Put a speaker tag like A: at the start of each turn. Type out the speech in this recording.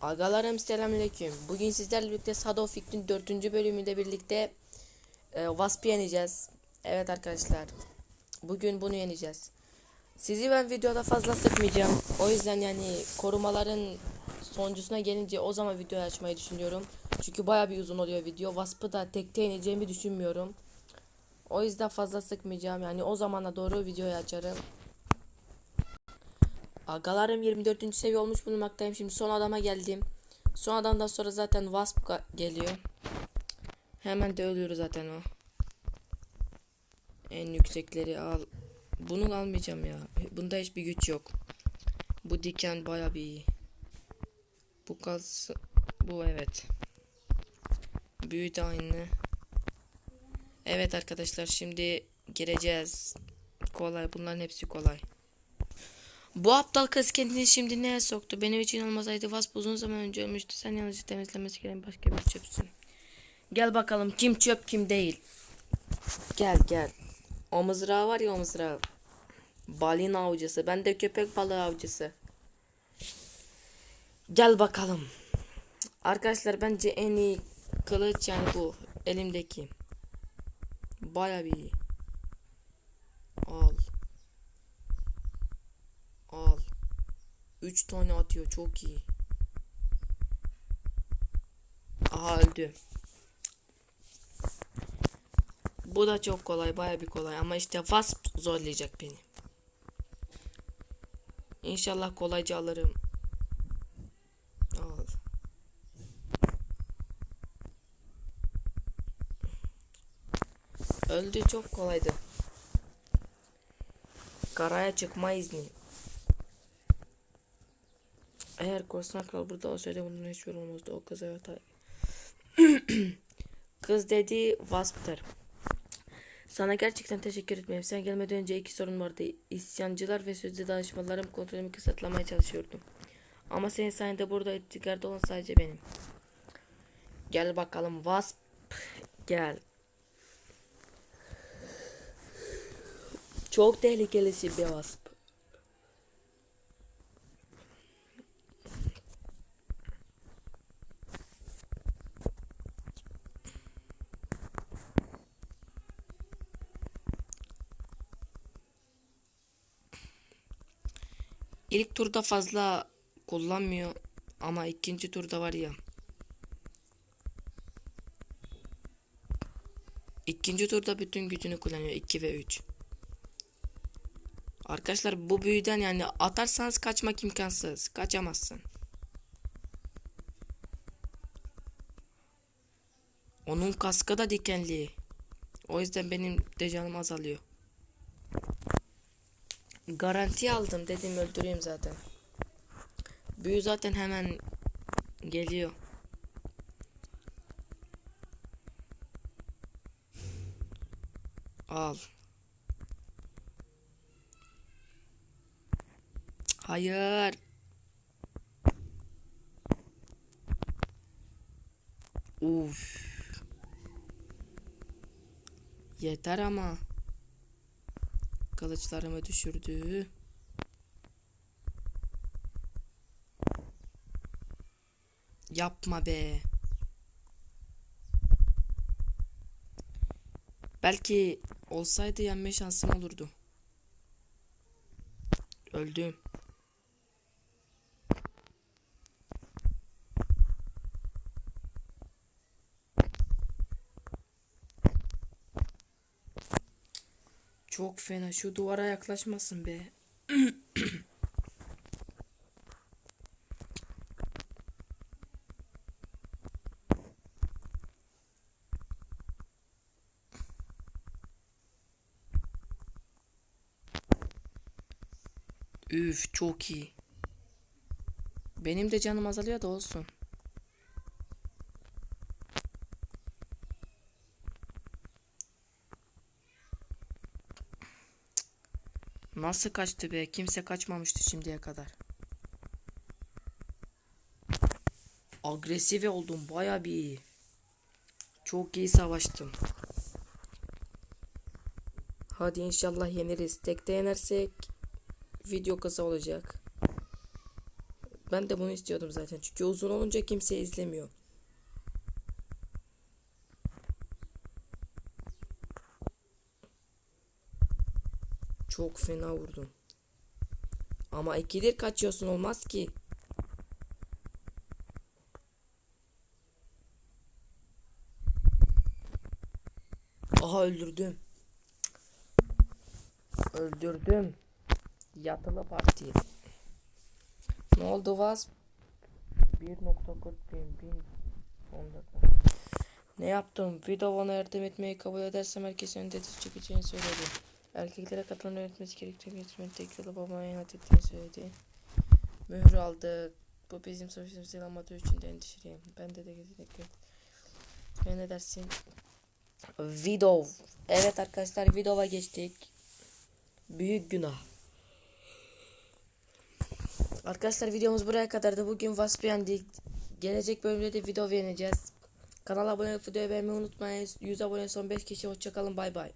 A: Agalarım selamünaleyküm. Bugün sizlerle birlikte Shadow Fict'in 4. bölümünde birlikte e, Wasp'ı yeneceğiz. Evet arkadaşlar. Bugün bunu yeneceğiz. Sizi ben videoda fazla sıkmayacağım. O yüzden yani korumaların sonuncusuna gelince o zaman videoyu açmayı düşünüyorum. Çünkü baya bir uzun oluyor video. Wasp'ı da tekte yeneceğimi düşünmüyorum. O yüzden fazla sıkmayacağım. Yani o zamana doğru videoyu açarım. Agalarım 24. seviye olmuş bulunmaktayım. Şimdi son adama geldim. Son adamdan sonra zaten Wasp geliyor. Hemen de ölüyor zaten o. En yüksekleri al. Bunu almayacağım ya. Bunda hiçbir güç yok. Bu diken baya bir iyi. Bu kalsın. Bu evet. Büyü de aynı. Evet arkadaşlar şimdi gireceğiz. Kolay bunların hepsi kolay. Bu aptal kız kendini şimdi neye soktu? Benim için olmasaydı Wasp uzun zaman önce ölmüştü. Sen yalnızca temizlemesi gereken başka bir çöpsün. Gel bakalım kim çöp kim değil. Gel gel. O mızrağı var ya o mızrağı. Balina avcısı. Ben de köpek balığı avcısı. Gel bakalım. Arkadaşlar bence en iyi kılıç yani bu. Elimdeki. Baya bir iyi. Al. Al. 3 tane atıyor çok iyi. Aha öldü. Bu da çok kolay baya bir kolay ama işte Wasp zorlayacak beni. İnşallah kolayca alırım. Al. Öldü çok kolaydı. Karaya çıkma izni. Eğer korsan kral burada olsaydı bunun hiçbir olmazdı. O kız evet kız dedi Wasp'tır. Sana gerçekten teşekkür etmeyeyim. Sen gelmeden önce iki sorun vardı. İsyancılar ve sözlü danışmanlarım kontrolümü kısıtlamaya çalışıyordum. Ama senin sayende burada etkigarda olan sadece benim. Gel bakalım Wasp. Gel. Çok tehlikelisi bir Wasp. İlk turda fazla kullanmıyor ama ikinci turda var ya. İkinci turda bütün gücünü kullanıyor 2 ve 3. Arkadaşlar bu büyüden yani atarsanız kaçmak imkansız. Kaçamazsın. Onun kaskı da dikenli. O yüzden benim de canım azalıyor. Garanti aldım dedim öldüreyim zaten. Büyü zaten hemen geliyor. Al. Hayır. Uf. Yeter ama. Kılıçlarımı düşürdü. Yapma be. Belki olsaydı yenme şansım olurdu. Öldüm. Çok fena. Şu duvara yaklaşmasın be. Üf çok iyi. Benim de canım azalıyor da olsun. Nasıl kaçtı be? Kimse kaçmamıştı şimdiye kadar. Agresif oldum baya bir. Çok iyi savaştım. Hadi inşallah yeniriz. Tekte yenersek video kısa olacak. Ben de bunu istiyordum zaten. Çünkü uzun olunca kimse izlemiyor. Çok fena vurdum. Ama ikidir kaçıyorsun olmaz ki. Aha öldürdüm. Öldürdüm. Yatılı parti. Ne oldu Vaz? 1.40 bin bin 14 Ne yaptım? Videoma yardım etmeyi kabul edersem herkes önde diz çekeceğini söyledi. Erkeklere katılan öğretmesi gerektiğini getirmenin tek yolu babama ihanet ettiğini söyledi. Mühür aldık. Bu bizim sonuçlarımızı almadığı için de endişeliyim. Ben de de kesinlikle. Sen ne dersin? Video. Evet arkadaşlar videoya geçtik. Büyük günah. Arkadaşlar videomuz buraya kadardı. Bugün Wasp yendik. Gelecek bölümde de video vereceğiz. Kanala abone olup videoyu beğenmeyi unutmayın. 100 abone son 5 kişi. Hoşçakalın. Bay bay.